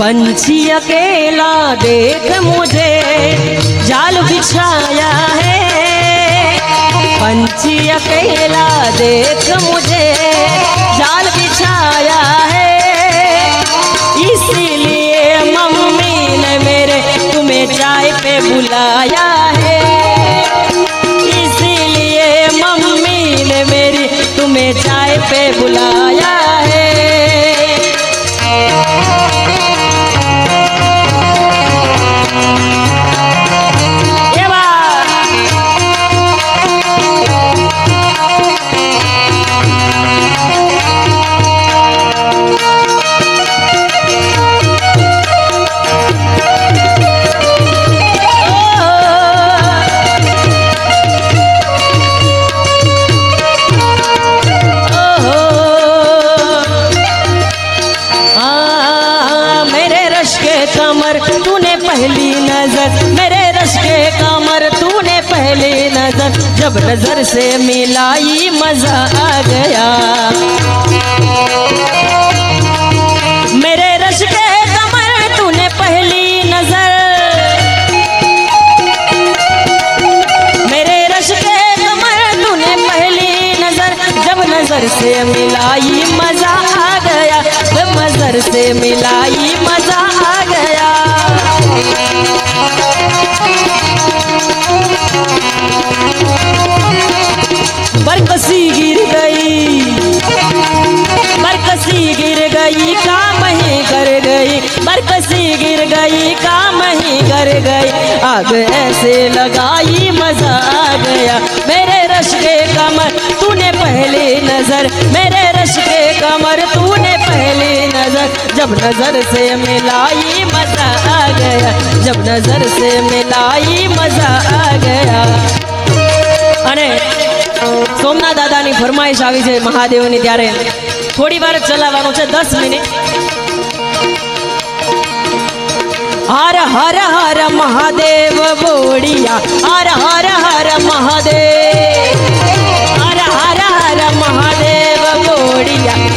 पंछी अकेला देख मुझे, जाल बिछाया है। पंछी अकेला देख मुझे, जाल बिछाया है। इसीलिए मम्मी ने मेरे तुम्हें चाय पे बुलाया है। इसीलिए मम्मी ने मेरी तुम्हें चाय पे बुलाया पहली नज़र, मेरे रश के कमर, तूने पहली नज़र, जब नज़र से मिलाई मज़ा आ गया। मेरे रश के कमर, तूने पहली नज़र। मेरे रश के कमर, तूने पहली नज़र, जब नज़र से मिलाई मज़ा आ गया। जब नज़र से मिलाई मज़ा आ बरकसी गिर गई। बरकसी गिर गई, काम ही कर गई। बरकसी गिर गई, काम ही कर गई। ऐसे लगाई, मज़ा आ गया। मेरे रश के कमर, तूने पहली नज़र। मेरे रश के कमर नज़र जब नजर से मिलाई मजा आ गया जब नजर से मिलाई मजा आ गया અને સોમનાથ દાદાની ફરમાઈશ આવી છે મહાદેવની ત્યારે થોડી વાર જ ચલાવવાનું છે દસ મિનિટ હર હર હર મહાદેવ બોડિયા હર હર હર મહાદેવ હર હર હર મહાદેવ બોડિયા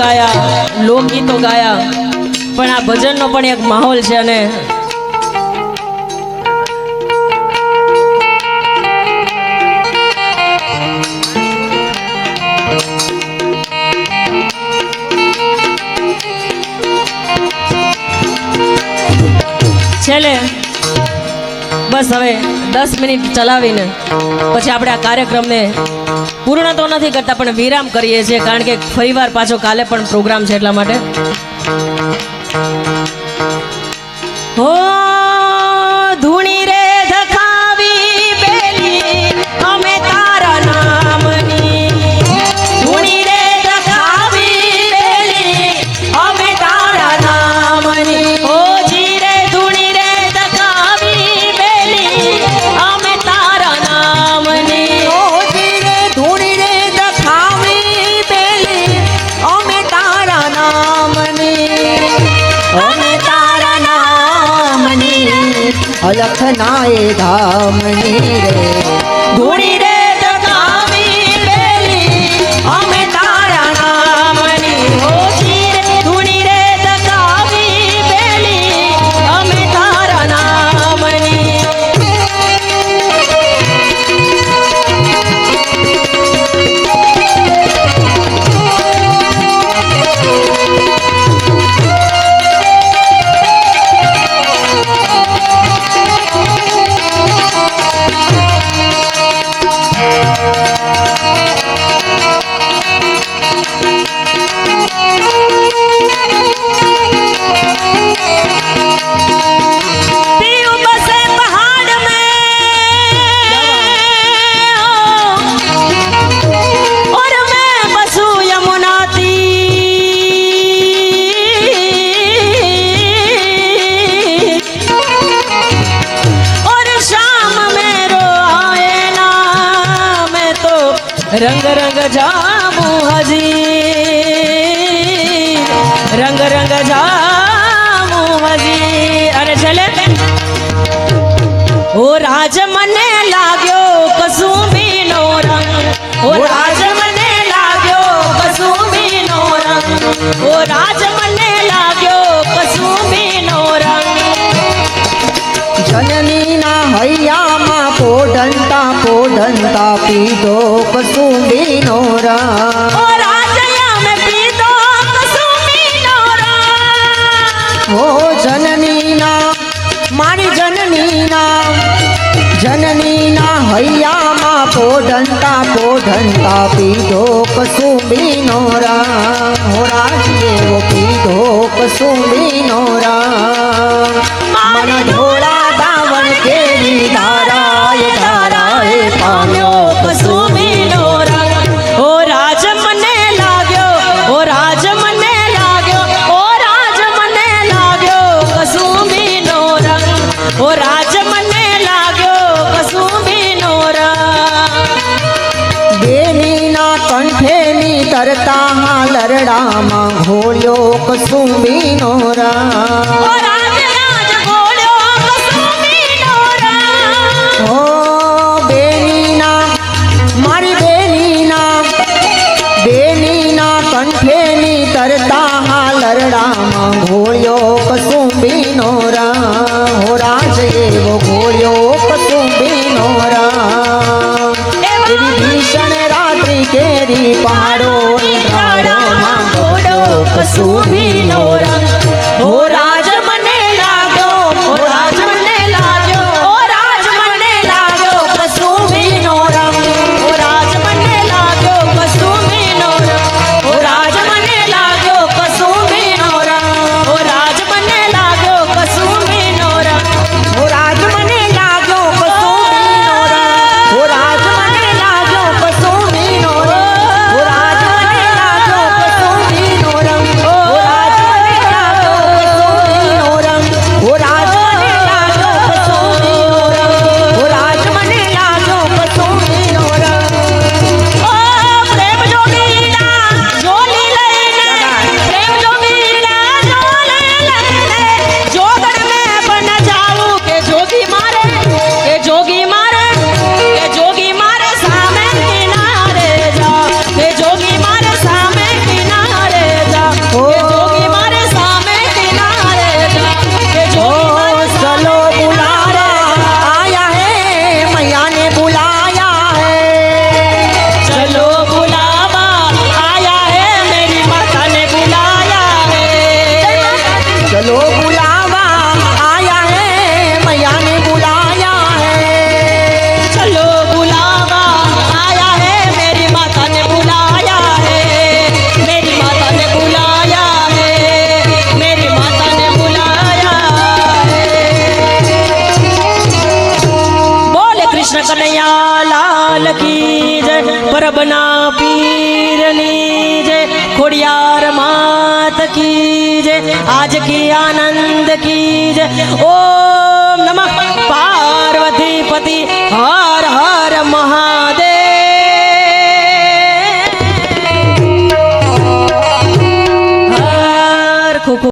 ગાયા લોકગીતો ગાયા. પણ આ ભજનનો પણ એક માહોલ છે અને છેલ્લે બસ હવે દસ મિનિટ ચલાવીને પછી આપણે આ કાર્યક્રમને પૂર્ણ તો નથી કરતા, પણ વિરામ કરીએ છીએ, કારણ કે ફરીવાર પાછો કાલે પણ પ્રોગ્રામ છે એટલા માટે. નાય ધામની રંગ રંગ જામુ હજી રંગ રંગ જામુ હજી અરે છેલે ઓ રાજ મને લાગ્યો કસુંબી નો રંગ ઓ રાજ મને લાગ્યો કસુંબી નો રંગ ઓ રાજ મને લાગ્યો હૈયામાં પોઢંતા પોઢંતા પીધો કસુંબીનો રંગ હો રાજ્ય એવો પીધો કસુંબીનો રામ. મન ઢોળા દાવણ કેરી ધારાએ કેરી પહાડો કસુંબી નો રંગ पीरनी जय खोड़ियार मात की आज की आनंद की ओम नमः पार्वती पति हर हर महा